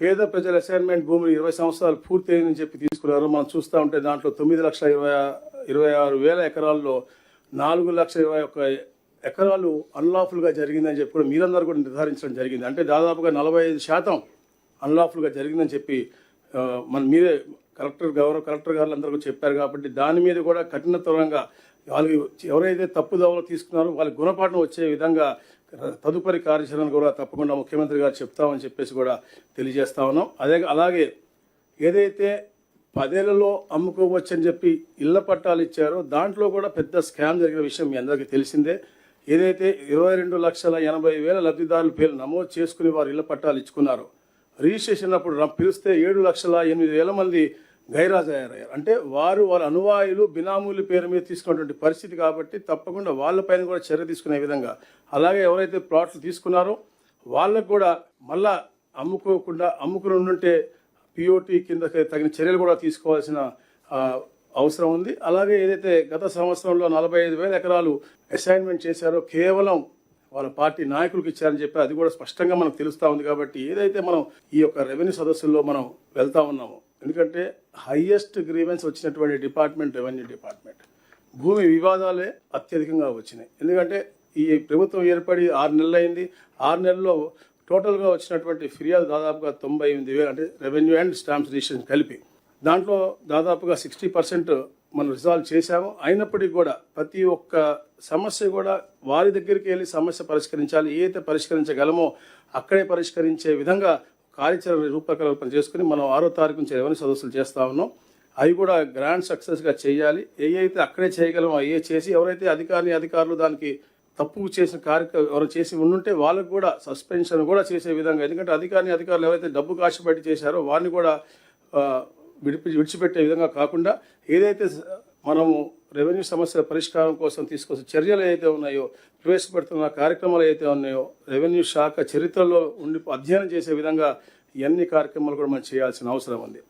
పేద ప్రజల అసైన్మెంట్ భూములు ఇరవై సంవత్సరాలు పూర్తయిందని చెప్పి తీసుకున్నారు. మనం చూస్తూ ఉంటే దాంట్లో తొమ్మిది లక్షల ఇరవై ఇరవై ఆరు వేల ఎకరాల్లో నాలుగు లక్షల ఇరవై ఒక్క ఎకరాలు అన్లాఫుల్గా జరిగిందని చెప్పి కూడా మీరందరూ కూడా నిర్ధారించడం జరిగింది. అంటే దాదాపుగా నలభై ఐదు శాతం అన్లాఫుల్గా జరిగిందని చెప్పి మన మీరే కలెక్టర్ గౌరవ కలెక్టర్ గారు అందరూ చెప్పారు కాబట్టి దాని మీద కూడా కఠినతరంగా వాళ్ళు ఎవరైతే తప్పుదోవలు తీసుకున్నారో వాళ్ళకి గుణపాఠం వచ్చే విధంగా తదుపరి కార్యాచరణ కూడా తప్పకుండా ముఖ్యమంత్రి గారు చెప్తామని చెప్పేసి కూడా తెలియజేస్తా ఉన్నాం. అదే అలాగే ఏదైతే పదేళ్ళలో అమ్ముకోవచ్చని చెప్పి ఇళ్ళ పట్టాలు ఇచ్చారో దాంట్లో కూడా పెద్ద స్కామ్ జరిగిన విషయం మీ అందరికీ తెలిసిందే. ఏదైతే ఇరవై రెండు లక్షల ఎనభై వేల లబ్ధిదారుల పేర్లు నమోదు చేసుకుని వారు ఇళ్ళ పట్టాలు ఇచ్చుకున్నారు రిజిస్ట్రేషన్ అప్పుడు పిలిస్తే ఏడు లక్షల ఎనిమిది వేల మంది గైరాజయ్యారయ్యారు అంటే వారు వాళ్ళ అనువాయులు బినామూల పేరు మీద తీసుకున్నటువంటి పరిస్థితి కాబట్టి తప్పకుండా వాళ్ళపైన కూడా చర్య తీసుకునే విధంగా. అలాగే ఎవరైతే ప్లాట్లు తీసుకున్నారో వాళ్ళకు కూడా మళ్ళా అమ్ముకోకుండా అమ్ముకుని ఉంటే పిఓటి కింద తగిన చర్యలు కూడా తీసుకోవాల్సిన అవసరం ఉంది. అలాగే ఏదైతే గత సంవత్సరంలో నలభై ఐదు వేల ఎకరాలు అసైన్మెంట్ చేశారో కేవలం వాళ్ళ పార్టీ నాయకులకు ఇచ్చారని చెప్పి అది కూడా స్పష్టంగా మనకు తెలుస్తూ ఉంది కాబట్టి ఏదైతే మనం ఈ యొక్క రెవెన్యూ సదస్సుల్లో మనం వెళ్తా ఉన్నామో ఎందుకంటే హయ్యెస్ట్ గ్రీవెన్స్ వచ్చినటువంటి డిపార్ట్మెంట్ రెవెన్యూ డిపార్ట్మెంట్ భూమి వివాదాలే అత్యధికంగా వచ్చినాయి. ఎందుకంటే ఈ ప్రభుత్వం ఏర్పడి ఆరు నెలలు అయింది ఆరు నెలల్లో టోటల్గా వచ్చినటువంటి ఫిర్యాదు దాదాపుగా తొంభై ఎనిమిది వేలు అంటే రెవెన్యూ అండ్ స్టాంప్స్ రిజిస్ట్రేషన్ కలిపి. దాంట్లో దాదాపుగా సిక్స్టీ పర్సెంట్ మనం రిజాల్వ్ చేశాము. అయినప్పటికీ కూడా ప్రతి ఒక్క సమస్య కూడా వారి దగ్గరికి వెళ్ళి సమస్య పరిష్కరించాలి. ఏ అయితే పరిష్కరించగలమో అక్కడే పరిష్కరించే విధంగా కార్యాచరణ రూపకల్పన చేసుకుని మనం ఆరో తారీఖు నుంచి రెవెన్యూ సదస్సులు చేస్తూ ఉన్నాం. అవి కూడా గ్రాండ్ సక్సెస్గా చేయాలి. ఏ అయితే అక్కడే చేయగలమో అవి చేసి ఎవరైతే అధికారిని అధికారులు దానికి తప్పు చేసిన కార్యక్రమం ఎవరు చేసి ఉండుంటే వాళ్ళకు కూడా సస్పెన్షన్ కూడా చేసే విధంగా. ఎందుకంటే అధికారిని అధికారులు ఎవరైతే డబ్బు కాశపెట్టి చేశారో వారిని కూడా విడిపి విడిచిపెట్టే విధంగా కాకుండా ఏదైతే మనము రెవెన్యూ సమస్యల పరిష్కారం కోసం తీసుకొచ్చే చర్యలు ఏవైతే ఉన్నాయో ప్రవేశపెడుతున్న కార్యక్రమాలు ఏవైతే ఉన్నాయో రెవెన్యూ శాఖ చరిత్రలో ఉండి అధ్యయనం చేసే విధంగా ఇవన్నీ కార్యక్రమాలు కూడా మనం చేయాల్సిన అవసరం ఉంది.